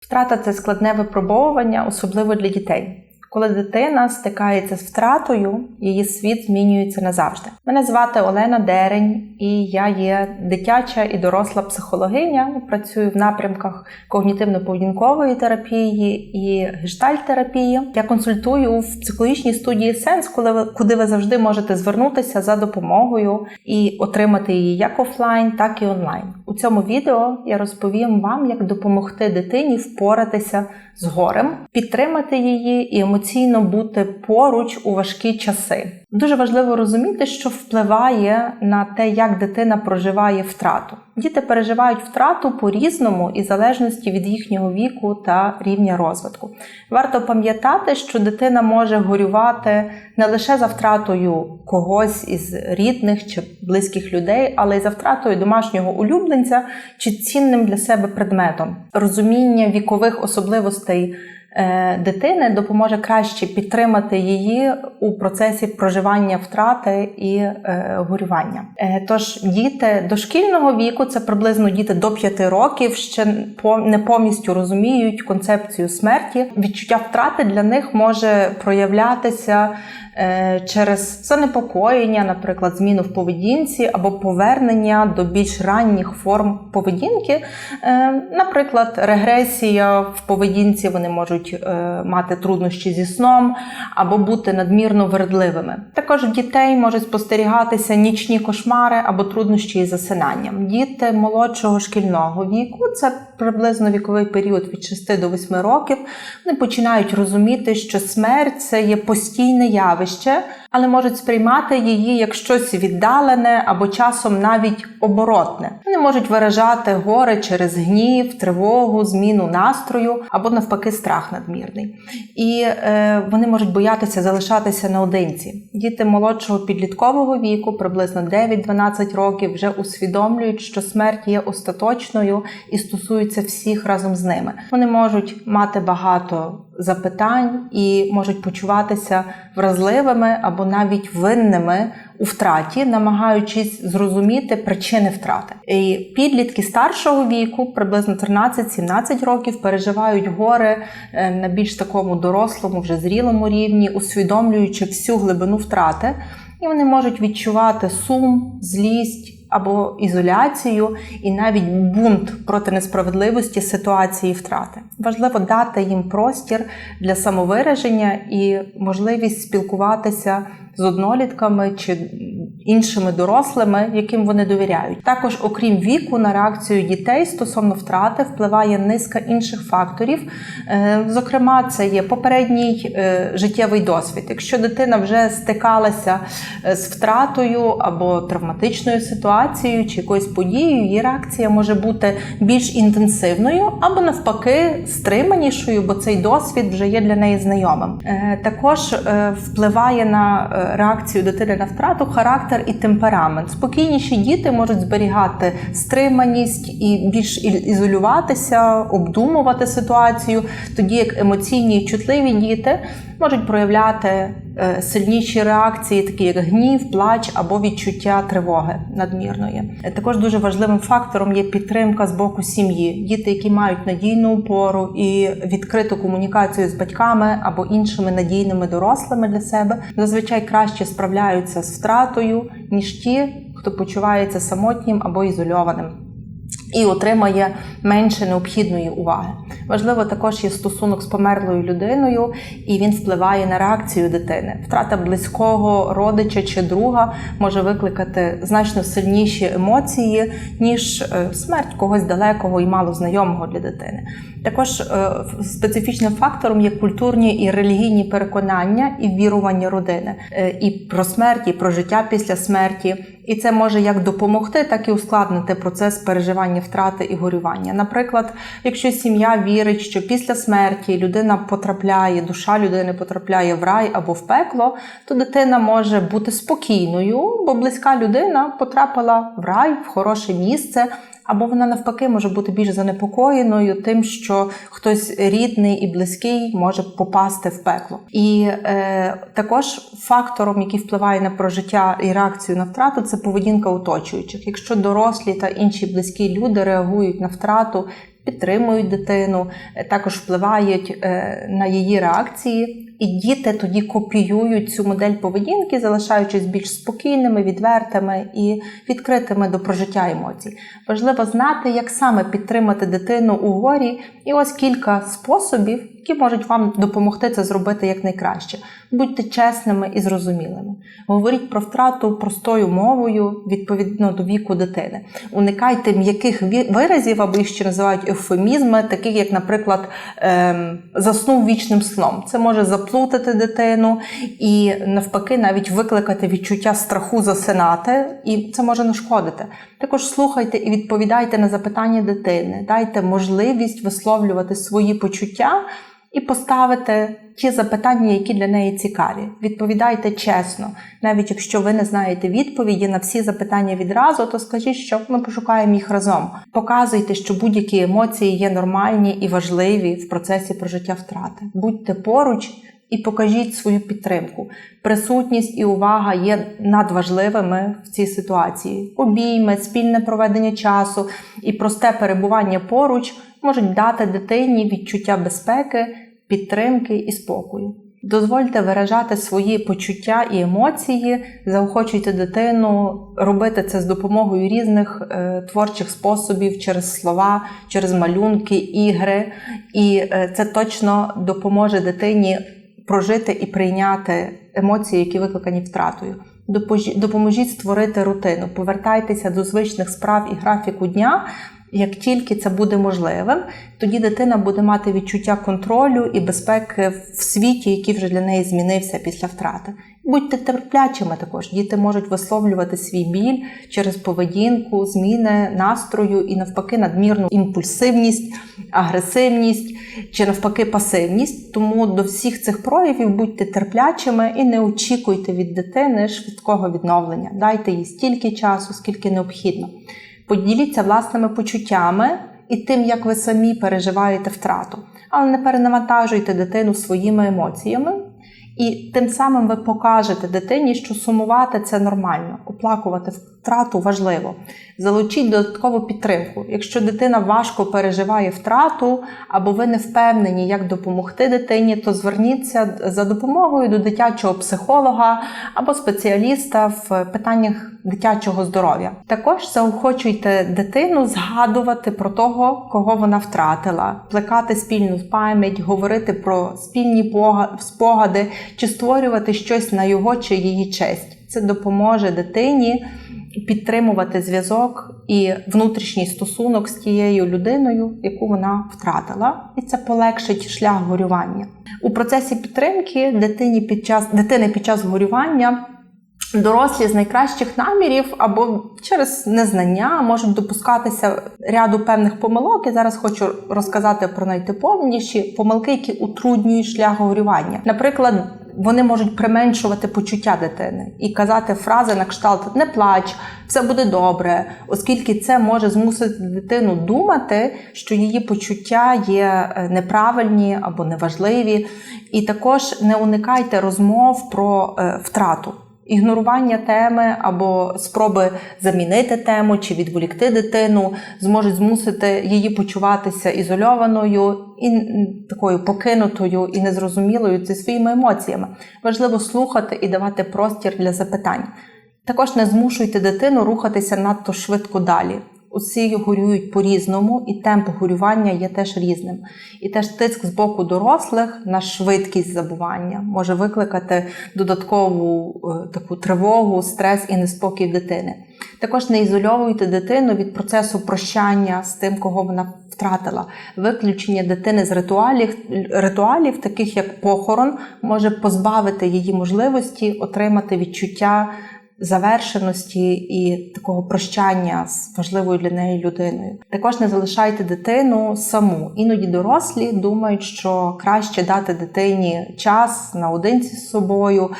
Втрата це складне випробовування, особливо для дітей. Коли дитина стикається з втратою, її світ змінюється назавжди. Мене звати Олена Дерень, і я є дитяча і доросла психологиня. Працюю в напрямках когнітивно-поведінкової терапії і гештальт-терапії. Я консультую в психологічній студії Сенс, коли ви, куди ви завжди можете звернутися за допомогою і отримати її як офлайн, так і онлайн. У цьому відео я розповім вам, як допомогти дитині впоратися з горем, підтримати її і емоційно бути поруч у важкі часи. Дуже важливо розуміти, що впливає на те, як дитина проживає втрату. Діти переживають втрату по-різному і в залежності від їхнього віку та рівня розвитку. Варто пам'ятати, що дитина може горювати не лише за втратою когось із рідних чи близьких людей, але й за втратою домашнього улюбленця чи цінним для себе предметом. Розуміння вікових особливостей дитини допоможе краще підтримати її у процесі проживання втрати і е, горювання. Е, Тож діти дошкільного віку, це приблизно діти до 5 років, ще не повністю розуміють концепцію смерті. Відчуття втрати для них може проявлятися е, через занепокоєння, наприклад, зміну в поведінці або повернення до більш ранніх форм поведінки. Е, Наприклад, регресія в поведінці вони можуть е, мати труднощі зі сном або бути надмірно вередливими. Також дітей можуть спостерігатися нічні кошмари або труднощі із засинанням. Діти молодшого шкільного віку це приблизно віковий період від 6 до 8 років. Вони починають розуміти, що смерть це є постійне явище, але можуть сприймати її як щось віддалене або часом навіть оборотне. Вони можуть виражати горе через гнів, тривогу, зміну настрою або навпаки страх надмірний. І е, вони можуть боятися залишатися наодинці. Діти молодшого підліткового віку, приблизно 9-12 років, вже усвідомлюють, що смерть є остаточною і стосується всіх разом з ними. Вони можуть мати багато запитань і можуть почуватися вразливими або навіть винними у втраті, намагаючись зрозуміти причини втрати. І підлітки старшого віку, приблизно 13-17 років, переживають горе на більш такому дорослому, вже зрілому рівні, усвідомлюючи всю глибину втрати, і вони можуть відчувати сум, злість. Або ізоляцію і навіть бунт проти несправедливості ситуації втрати. Важливо дати їм простір для самовираження і можливість спілкуватися з однолітками чи іншими дорослими, яким вони довіряють. Також, окрім віку, на реакцію дітей стосовно втрати впливає низка інших факторів. Е, Зокрема, це є попередній е, життєвий досвід. Якщо дитина вже стикалася е, з втратою або травматичною ситуацією чи якоюсь подією, її реакція може бути більш інтенсивною або навпаки стриманішою, бо цей досвід вже є для неї знайомим. Також впливає на реакцію дитини на втрату характер і темперамент. Спокійніші діти можуть зберігати стриманість і більш ізолюватися, обдумувати ситуацію, тоді як емоційні і чутливі діти можуть проявляти сильніші реакції, такі як гнів, плач або відчуття тривоги надмірної. Е, Також дуже важливим фактором є підтримка з боку сім'ї. Діти, які мають надійну опору і відкриту комунікацію з батьками або іншими надійними дорослими для себе, зазвичай краще справляються з втратою, ніж ті, хто почувається самотнім або ізольованим і отримає менше необхідної уваги. Важливо також є стосунок з померлою людиною, і він впливає на реакцію дитини. Втрата близького родича чи друга може викликати значно сильніші емоції, ніж е, смерть когось далекого і мало знайомого для дитини. Також е, специфічним фактором є культурні і релігійні переконання і вірування родини Е, і про смерть, і про життя після смерті. І це може як допомогти, так і ускладнити процес переживання втрати і горювання. Наприклад, якщо сім'я вірить, що після смерті людина потрапляє, душа людини потрапляє в рай або в пекло, то дитина може бути спокійною, бо близька людина потрапила в рай, в хороше місце. Або вона навпаки може бути більш занепокоєною тим, що хтось рідний і близький може попасти в пекло. І е, також фактором, який впливає на прожиття і реакцію на втрату, це поведінка оточуючих. Якщо дорослі та інші близькі люди реагують на втрату підтримують дитину, е, також впливають е, на її реакції. І діти тоді копіюють цю модель поведінки, залишаючись більш спокійними, відвертими і відкритими до прожиття емоцій. Важливо знати, як саме підтримати дитину у горі, і ось кілька способів, які можуть вам допомогти це зробити якнайкраще. Будьте чесними і зрозумілими. Говоріть про втрату простою мовою відповідно до віку дитини. Уникайте м'яких виразів, або їх ще називають ефемізми, таких як, наприклад, ем, заснув вічним сном. Це може заплутати дитину і навпаки навіть викликати відчуття страху засинати, і це може нашкодити. Також слухайте і відповідайте на запитання дитини, дайте можливість висловлювати свої почуття і поставити ті запитання, які для неї цікаві. Відповідайте чесно, навіть якщо ви не знаєте відповіді на всі запитання відразу, то скажіть, що ми пошукаємо їх разом. Показуйте, що будь-які емоції є нормальні і важливі в процесі прожиття втрати. Будьте поруч. І покажіть свою підтримку. Присутність і увага є надважливими в цій ситуації. Обійми, спільне проведення часу і просте перебування поруч можуть дати дитині відчуття безпеки, підтримки і спокою. Дозвольте виражати свої почуття і емоції, заохочуйте дитину робити це з допомогою різних е, творчих способів через слова, через малюнки, ігри, і е, це точно допоможе дитині прожити і прийняти емоції, які викликані втратою. Допоможіть створити рутину, повертайтеся до звичних справ і графіку дня. Як тільки це буде можливим, тоді дитина буде мати відчуття контролю і безпеки в світі, який вже для неї змінився після втрати. Будьте терплячими також. Діти можуть висловлювати свій біль через поведінку, зміни настрою і навпаки надмірну імпульсивність, агресивність чи навпаки пасивність. Тому до всіх цих проявів будьте терплячими і не очікуйте від дитини швидкого відновлення. Дайте їй стільки часу, скільки необхідно. Поділіться власними почуттями і тим, як ви самі переживаєте втрату, але не перенавантажуйте дитину своїми емоціями. І тим самим ви покажете дитині, що сумувати це нормально, оплакувати втрату важливо. Залучіть додаткову підтримку. Якщо дитина важко переживає втрату, або ви не впевнені, як допомогти дитині, то зверніться за допомогою до дитячого психолога або спеціаліста в питаннях дитячого здоров'я. Також заохочуйте дитину згадувати про того, кого вона втратила, плекати спільну пам'ять, говорити про спільні пога- спогади чи створювати щось на його чи її честь. Це допоможе дитині підтримувати зв'язок і внутрішній стосунок з тією людиною, яку вона втратила, і це полегшить шлях горювання. У процесі підтримки дитині під час дитини під час горювання. Дорослі з найкращих намірів або через незнання можуть допускатися ряду певних помилок. І зараз хочу розказати про найтиповніші помилки, які утруднюють шлях горювання. Наприклад, вони можуть применшувати почуття дитини і казати фрази на кшталт не плач, все буде добре, оскільки це може змусити дитину думати, що її почуття є е, неправильні або неважливі. І також не уникайте розмов про е, втрату. Ігнорування теми або спроби замінити тему чи відволікти дитину зможуть змусити її почуватися ізольованою і такою покинутою і незрозумілою зі своїми емоціями. Важливо слухати і давати простір для запитань. Також не змушуйте дитину рухатися надто швидко далі. Усі горюють по-різному, і темп горювання є теж різним. І теж тиск з боку дорослих на швидкість забування може викликати додаткову е, таку тривогу, стрес і неспокій дитини. Також не ізольовуйте дитину від процесу прощання з тим, кого вона втратила. Виключення дитини з ритуалів, ритуалів, таких як похорон, може позбавити її можливості отримати відчуття завершеності і такого прощання з важливою для неї людиною. Також не залишайте дитину саму. Іноді дорослі думають, що краще дати дитині час наодинці з собою,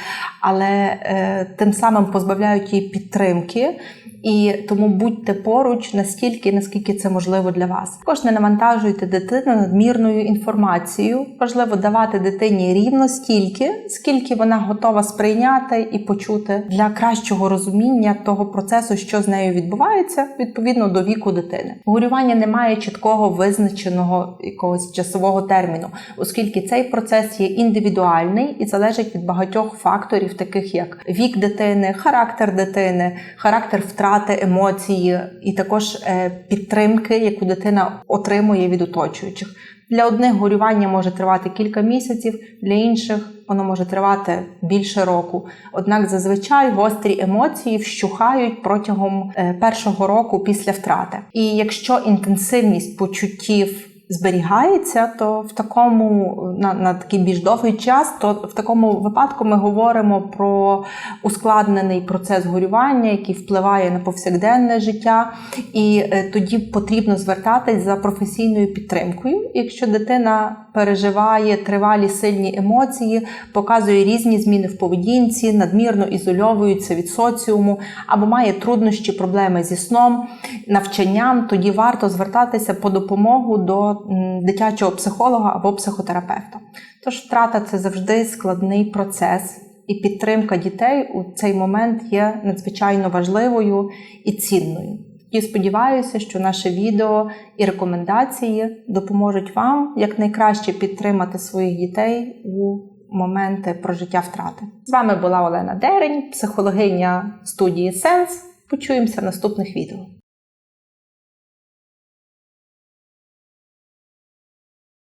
але е, тим самим позбавляють її підтримки і тому будьте поруч настільки, наскільки це можливо для вас. Також не навантажуйте дитину надмірною інформацією. Важливо давати дитині рівно стільки, скільки вона готова сприйняти і почути для кращого розуміння того процесу, що з нею відбувається, відповідно до віку дитини. Горювання не має чіткого визначеного якогось часового терміну, оскільки цей процес є індивідуальний і залежить від багатьох факторів, таких як вік дитини, характер дитини, характер втрати емоції, і також е, підтримки, яку дитина отримує від оточуючих. Для одних горювання може тривати кілька місяців, для інших воно може тривати більше року. Однак зазвичай гострі емоції вщухають протягом е, першого року після втрати. І якщо інтенсивність почуттів зберігається, то в такому на, на такий більш довгий час, то в такому випадку ми говоримо про ускладнений процес горювання, який впливає на повсякденне життя, і е, тоді потрібно звертатись за професійною підтримкою. Якщо дитина переживає тривалі сильні емоції, показує різні зміни в поведінці, надмірно ізольовується від соціуму або має труднощі, проблеми зі сном, навчанням, тоді варто звертатися по допомогу до дитячого психолога або психотерапевта. Тож втрата це завжди складний процес. І підтримка дітей у цей момент є надзвичайно важливою і цінною. І сподіваюся, що наше відео і рекомендації допоможуть вам якнайкраще підтримати своїх дітей у моменти прожиття втрати. З вами була Олена Дерень, психологиня студії Сенс. Почуємося в наступних відео.